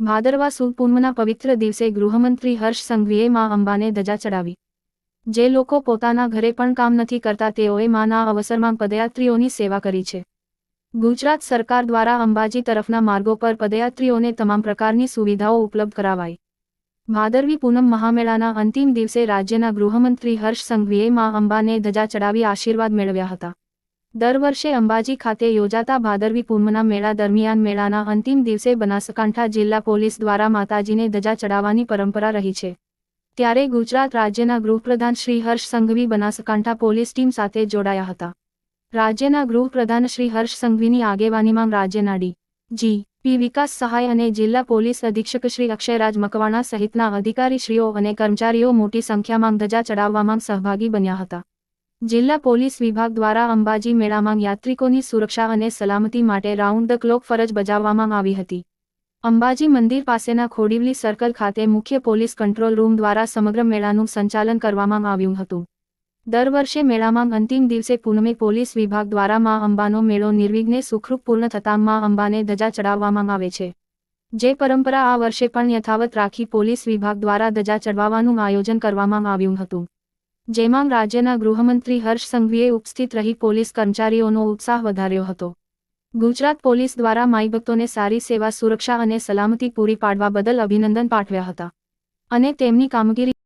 ભાદરવા સુદ પૂર્ણના પવિત્ર દિવસે ગૃહમંત્રી હર્ષ સંઘવીએ માં અંબાને ધજા ચડાવી. જે લોકો પોતાના ઘરે પણ કામ નથી કરતા તેઓએ માના અવસરમાં પદયાત્રીઓની સેવા કરી છે. ગુજરાત સરકાર દ્વારા અંબાજી તરફના માર્ગો પર પદયાત્રીઓને તમામ પ્રકારની સુવિધાઓ ઉપલબ્ધ કરાવાઈ. ભાદરવી પૂનમ મહામેળાના અંતિમ દિવસે રાજ્યના ગૃહમંત્રી હર્ષ સંઘવીએ માં અંબાને ધજા ચડાવી આશીર્વાદ મેળવ્યા હતા. દર વર્ષે અંબાજી ખાતે યોજાતા ભાદરવી પૂનમના મેળા દરમિયાન મેળાના અંતિમ દિવસે બનાસકાંઠા જિલ્લા પોલીસ દ્વારા માતાજીને ધજા ચડાવવાની પરંપરા રહી છે. ત્યારે ગુજરાત રાજ્યના ગૃહપ્રધાન શ્રી હર્ષ સંઘવી બનાસકાંઠા પોલીસ ટીમ સાથે જોડાયા હતા. રાજ્યના ગૃહપ્રધાન શ્રી હર્ષ સંઘવીની આગેવાનીમાં રાજ્યના ડી. જી. પી. વિકાસ સહાય અને જિલ્લા પોલીસ અધિક્ષક શ્રી અક્ષયરાજ મકવાણા સહિતના અધિકારીશ્રીઓ અને કર્મચારીઓ મોટી સંખ્યામાં ધજા ચડાવવામાં સહભાગી બન્યા હતા. જિલ્લા પોલીસ વિભાગ દ્વારા અંબાજી મેળામાં યાત્રિકોની સુરક્ષા અને સલામતી માટે રાઉન્ડ ધ ક્લોક ફરજ બજાવવામાં આવી હતી. અંબાજી મંદિર પાસેના ખોડીવલી સર્કલ ખાતે મુખ્ય પોલીસ કંટ્રોલ રૂમ દ્વારા સમગ્ર મેળાનું સંચાલન કરવામાં આવ્યું હતું. દર વર્ષે મેળામાં અંતિમ દિવસે પૂનમે પોલીસ વિભાગ દ્વારા માં અંબાનો મેળો નિર્વિઘ્ને સુખરૂપ પૂર્ણ થતાં માં અંબાને ધજા ચડાવવામાં આવે છે. જે પરંપરા આ વર્ષે પણ યથાવત રાખી પોલીસ વિભાગ દ્વારા ધજા ચડાવવાનું આયોજન કરવામાં આવ્યું હતું. જેમાં રાજ્યના ગૃહમંત્રી હર્ષ સંઘવીએ ઉપસ્થિત રહી પોલીસ કર્મચારીઓનો ઉત્સાહ વધાર્યો હતો. ગુજરાત પોલીસ દ્વારા માઈભક્તોને સારી સેવા, સુરક્ષા અને સલામતી પૂરી પાડવા બદલ અભિનંદન પાઠવ્યા હતા. અને તેમની કામગીરી